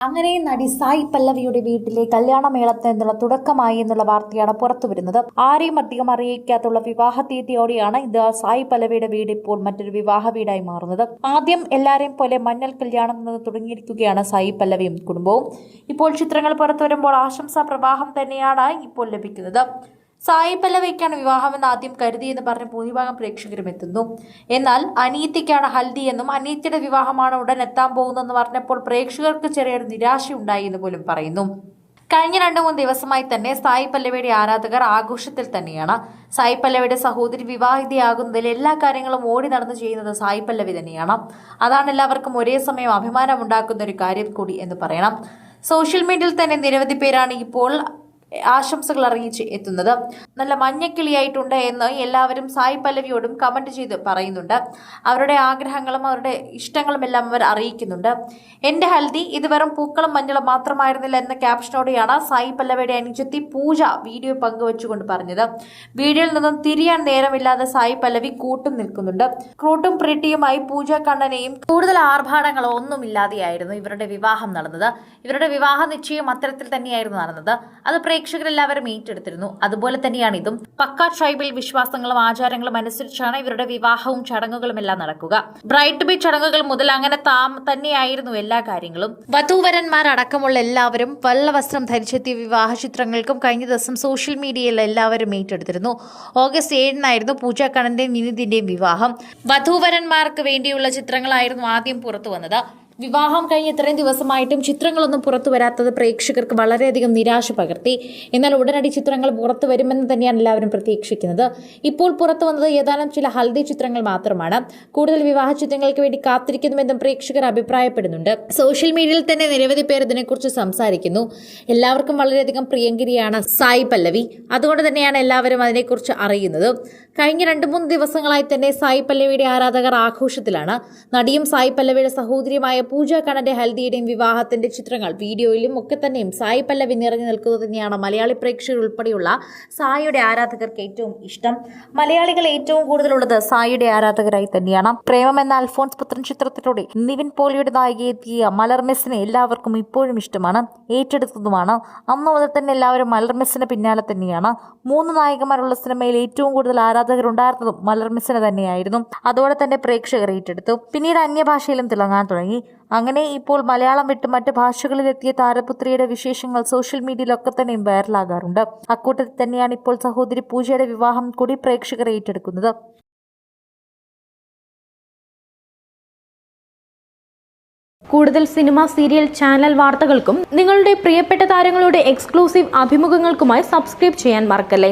അങ്ങനെ നടി സായി പല്ലവിയുടെ വീട്ടിലെ കല്യാണമേളത്തിൽ നിന്നുള്ള തുടക്കമായി എന്നുള്ള വാർത്തയാണ് പുറത്തു വരുന്നത് ആരെയും അധികം അറിയിക്കാത്തുള്ള വിവാഹ തീയതിയോടെയാണ് ഇത് സായി പല്ലവിയുടെ വീട് ഇപ്പോൾ മറ്റൊരു വിവാഹ വീടായി മാറുന്നത്. ആദ്യം എല്ലാരെയും പോലെ മഞ്ഞൾ കല്യാണം നിന്ന് തുടങ്ങിയിരിക്കുകയാണ് സായി പല്ലവിയും കുടുംബവും. ഇപ്പോൾ ചിത്രങ്ങൾ പുറത്തു വരുമ്പോൾ ആശംസാ പ്രവാഹം തന്നെയാണ് ഇപ്പോൾ ലഭിക്കുന്നത്. സായി പല്ലവയ്ക്കാണ് വിവാഹമെന്ന് ആദ്യം കരുതിയെന്ന് പറഞ്ഞ് ഭൂരിഭാഗം പ്രേക്ഷകരും എത്തുന്നു. എന്നാൽ അനീത്തിക്കാണ് ഹൽദി എന്നും അനീത്തിയുടെ വിവാഹമാണ് ഉടൻ എത്താൻ പോകുന്നതെന്ന് പറഞ്ഞപ്പോൾ പ്രേക്ഷകർക്ക് ചെറിയൊരു നിരാശയുണ്ടായി എന്ന് പോലും പറയുന്നു. കഴിഞ്ഞ രണ്ടു മൂന്ന് ദിവസമായി തന്നെ സായി പല്ലവിയുടെ ആരാധകർ ആഘോഷത്തിൽ തന്നെയാണ്. സായി പല്ലവിയുടെ സഹോദരി വിവാഹിതയാകുന്നതിൽ എല്ലാ കാര്യങ്ങളും ഓടി നടന്ന് ചെയ്യുന്നത് സായി പല്ലവി തന്നെയാണ്. അതാണ് എല്ലാവർക്കും ഒരേ സമയം അഭിമാനമുണ്ടാക്കുന്ന ഒരു കാര്യം കൂടി എന്ന് പറയണം. സോഷ്യൽ മീഡിയയിൽ തന്നെ നിരവധി പേരാണ് ഇപ്പോൾ ആശംസകൾ അറിയിച്ച് എത്തുന്നത്. നല്ല മഞ്ഞക്കിളിയായിട്ടുണ്ട് എന്ന് എല്ലാവരും സായി പല്ലവിയോടും കമന്റ് ചെയ്ത് പറയുന്നുണ്ട്. അവരുടെ ആഗ്രഹങ്ങളും അവരുടെ ഇഷ്ടങ്ങളും എല്ലാം അവർ അറിയിക്കുന്നുണ്ട്. എന്റെ ഹൽദി ഇത് വെറും പൂക്കളും മഞ്ഞളും മാത്രമായിരുന്നില്ല എന്ന ക്യാപ്ഷനോടെയാണ് സായി പല്ലവിയുടെ അനുജത്തി പൂജ വീഡിയോ പങ്കുവച്ചുകൊണ്ട് പറഞ്ഞത്. വീഡിയോയിൽ നിന്നും തിരിയാൻ നേരമില്ലാതെ സായി പല്ലവി കൂട്ടും നിൽക്കുന്നുണ്ട്. ക്രൂട്ടും പ്രിട്ടിയുമായി പൂജ കണ്ണനെയും കൂടുതൽ ആർഭാടങ്ങളോ ഒന്നുമില്ലാതെയായിരുന്നു ഇവരുടെ വിവാഹം നടന്നത്. ഇവരുടെ വിവാഹ നിശ്ചയം അത്തരത്തിൽ തന്നെയായിരുന്നു നടന്നത്. അത് പ്രേക്ഷകരെല്ലാവരും ഏറ്റെടുത്തിരുന്നു. അതുപോലെ തന്നെയാണ് ഇതും. പക്ക ട്രൈബൽ വിശ്വാസങ്ങളും ആചാരങ്ങളും അനുസരിച്ചാണ് ഇവരുടെ വിവാഹവും ചടങ്ങുകളും എല്ലാം നടക്കുക. ബ്രൈറ്റ് ബി ചടങ്ങുകൾ മുതൽ അങ്ങനെ താം തന്നെയായിരുന്നു എല്ലാ കാര്യങ്ങളും. വധൂവരന്മാരടക്കമുള്ള എല്ലാവരും വസ്ത്രം ധരിച്ചെത്തിയ വിവാഹ ചിത്രങ്ങൾക്കും കഴിഞ്ഞ ദിവസം സോഷ്യൽ മീഡിയയിൽ എല്ലാവരും ഏറ്റെടുത്തിരുന്നു. ഓഗസ്റ്റ് ഏഴിനായിരുന്നു പൂജ കണ്ണന്റെയും വിനീതിന്റെയും വിവാഹം. വധൂവരന്മാർക്ക് വേണ്ടിയുള്ള ചിത്രങ്ങളായിരുന്നു ആദ്യം പുറത്തു വന്നത് വിവാഹം കഴിഞ്ഞ് ഇത്രയും ദിവസമായിട്ടും ചിത്രങ്ങളൊന്നും പുറത്തു വരാത്തത് പ്രേക്ഷകർക്ക് വളരെയധികം നിരാശ പകർത്തി. എന്നാൽ ഉടനടി ചിത്രങ്ങൾ പുറത്തു വരുമെന്ന് തന്നെയാണ് എല്ലാവരും പ്രതീക്ഷിക്കുന്നത്. ഇപ്പോൾ പുറത്തു വന്നത് ഏതാനും ചില ഹൽദി ചിത്രങ്ങൾ മാത്രമാണ്. കൂടുതൽ വിവാഹ ചിത്രങ്ങൾക്ക് വേണ്ടി കാത്തിരിക്കുന്നുവെന്നും പ്രേക്ഷകർ അഭിപ്രായപ്പെടുന്നുണ്ട്. സോഷ്യൽ മീഡിയയിൽ തന്നെ നിരവധി പേർ ഇതിനെക്കുറിച്ച് സംസാരിക്കുന്നു. എല്ലാവർക്കും വളരെയധികം പ്രിയങ്കരിയാണ് സായി പല്ലവി. അതുകൊണ്ട് തന്നെയാണ് എല്ലാവരും അതിനെക്കുറിച്ച് അറിയുന്നത്. കഴിഞ്ഞ രണ്ട് മൂന്ന് ദിവസങ്ങളായി തന്നെ സായി പല്ലവിയുടെ ആരാധകർ ആഘോഷത്തിലാണ്. നടിയും സായി പല്ലവിയുടെ സഹോദരിയുമായ പൂജ കണ്ണന്റെ ഹൽദിയുടെയും വിവാഹത്തിന്റെ ചിത്രങ്ങൾ വീഡിയോയിലും ഒക്കെ തന്നെയും സായി പല്ലവി നിറഞ്ഞു നിൽക്കുന്നത് തന്നെയാണ് മലയാളി പ്രേക്ഷകർ ഉൾപ്പെടെയുള്ള സായിയുടെ ആരാധകർക്ക് ഏറ്റവും ഇഷ്ടം. മലയാളികൾ ഏറ്റവും കൂടുതലുള്ളത് സായിയുടെ ആരാധകരായി തന്നെയാണ്. പ്രേമം എന്ന അൽഫോൺസ് പുത്രൻ ചിത്രത്തിലൂടെ നിവിൻ പോളിയുടെ നായികയെത്തിയ മലർമെസ്സിനെ എല്ലാവർക്കും ഇപ്പോഴും ഇഷ്ടമാണ്. ഏറ്റെടുത്തതുമാണ്. അന്ന് മുതൽ തന്നെ എല്ലാവരും മലർമെസ്സിന് പിന്നാലെ തന്നെയാണ്. മൂന്ന് നായികമാരുള്ള സിനിമയിൽ ഏറ്റവും കൂടുതൽ ആരാധകരുണ്ടായിരുന്നതും മലർമെസ്സിന് തന്നെയായിരുന്നു. അതോടെ തന്നെ പ്രേക്ഷകർ ഏറ്റെടുത്തു. പിന്നീട് അന്യഭാഷയിലും തിളങ്ങാൻ തുടങ്ങി. അങ്ങനെ ഇപ്പോൾ മലയാളം വിട്ട് മറ്റ് ഭാഷകളിലെത്തിയ താരപുത്രിയുടെ വിശേഷങ്ങൾ സോഷ്യൽ മീഡിയയിലൊക്കെ തന്നെയും വൈറലാകാറുണ്ട്. അക്കൂട്ടത്തിൽ തന്നെയാണ് ഇപ്പോൾ സഹോദരി പൂജയുടെ വിവാഹം കൂടി പ്രേക്ഷകർ ഏറ്റെടുക്കുന്നത്. കൂടുതൽ സിനിമ സീരിയൽ ചാനൽ വാർത്തകൾക്കും നിങ്ങളുടെ പ്രിയപ്പെട്ട താരങ്ങളുടെ എക്സ്ക്ലൂസീവ് അഭിമുഖങ്ങൾക്കുമായി സബ്സ്ക്രൈബ് ചെയ്യാൻ മറക്കല്ലേ?